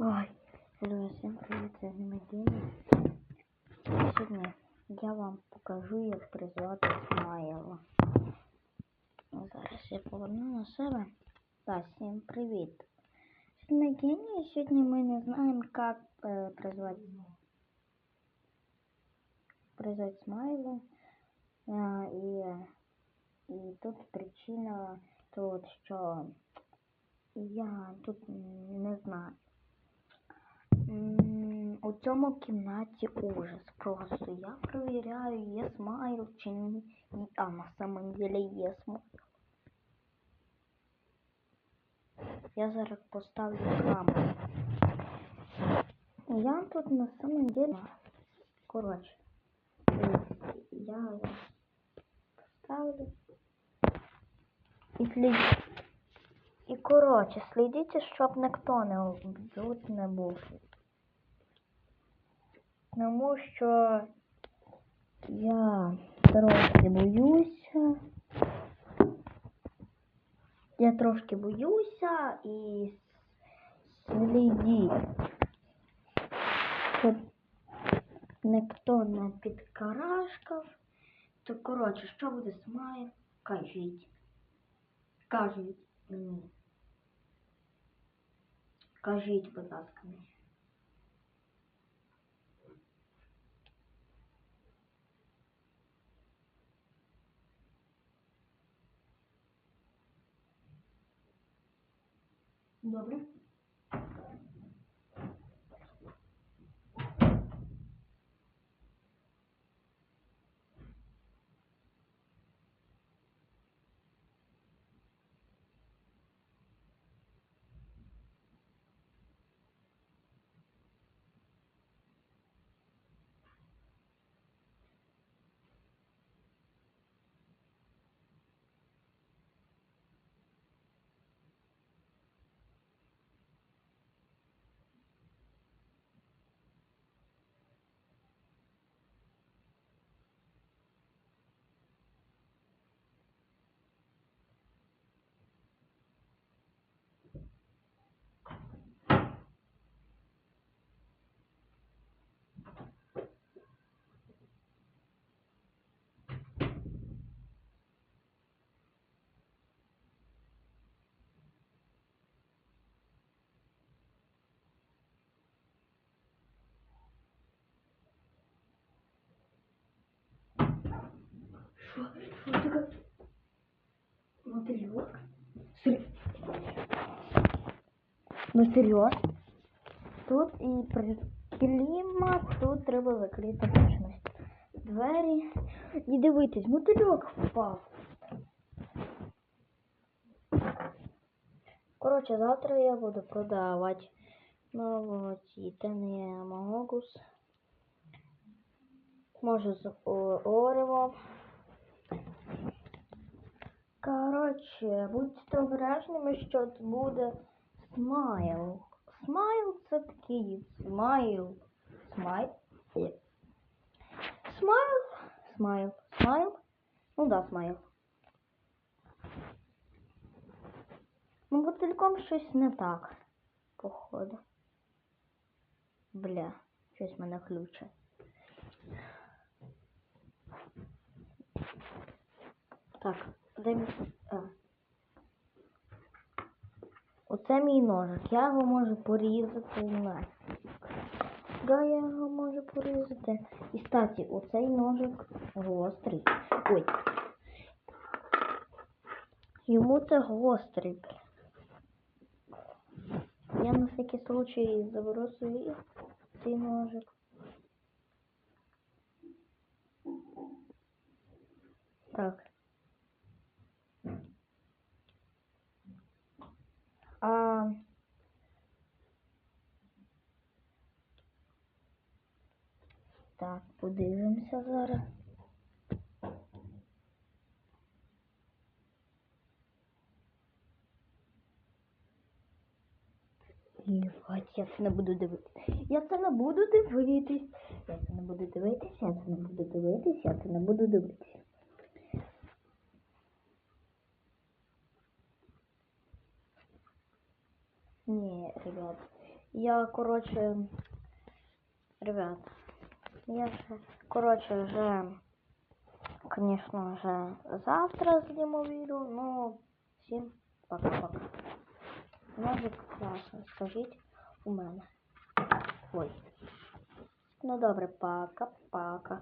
Ой, алло, всем привет, це Гемодіна. Сьогодні я вам покажу, як призвати Смайла. Зараз я поверну на себе. Так, всім привіт. Гемодіна, сьогодні ми не знаємо, як е, призвати, призвати Смайла. Е, і, і тут причина тут, що я тут не знаю. У цьому кімнаті ужас. Просто я перевіряю, є смайл чи ні. А на самом деле є смайл. Я зараз поставлю камеру. Я тут на самом деле. Коротше. Я поставлю. І слід- І коротше, слідіть, щоб ніхто не тут не був. Тому що я трошки боюся. Я трошки боюся і слідіть, щоб ніхто не підкарашкав. То коротше, що буде смайл? Кажіть. Кажіть мені. Кажіть, будь ласка, мені. Добре. Що? Що таке? Мотильок? Сер... Ну серйозно? Тут і при клімат, тут треба закрити точність. Двері. І дивитись, мотильок впав. Коротше, завтра я буду продавати новоті тени Магогус. Може з о- Орево. Коротше, будьте обережними, що буде смайл. Смайл це такий смайл. Смайл. Смайл. Смайл. Смайл. Ну да, смайл. Ну, бутильком щось не так, походу. Бля, щось мене ключе. Так, де мій... Оце мій ножик. Я його можу порізати на. Да, я його можу порізати. І кстати, оцей ножик гострий. Ой. Йому це гострий. Я на всякий случай заберу свій цей ножик. Так. А... Так, подивимося зараз. Єбать, я це не буду дивитися. Я це не буду дивитись. Я це не буду дивитись, я це не буду дивитись, я це не буду дивитись. Ні, ребят, Я, коротше, ребят, я же, коротше, вже, конечно же, завтра зніму відео, ну, всім пока-пока. Ножик класно, скажіть у мене. Ой. Ну добре, пока-пока.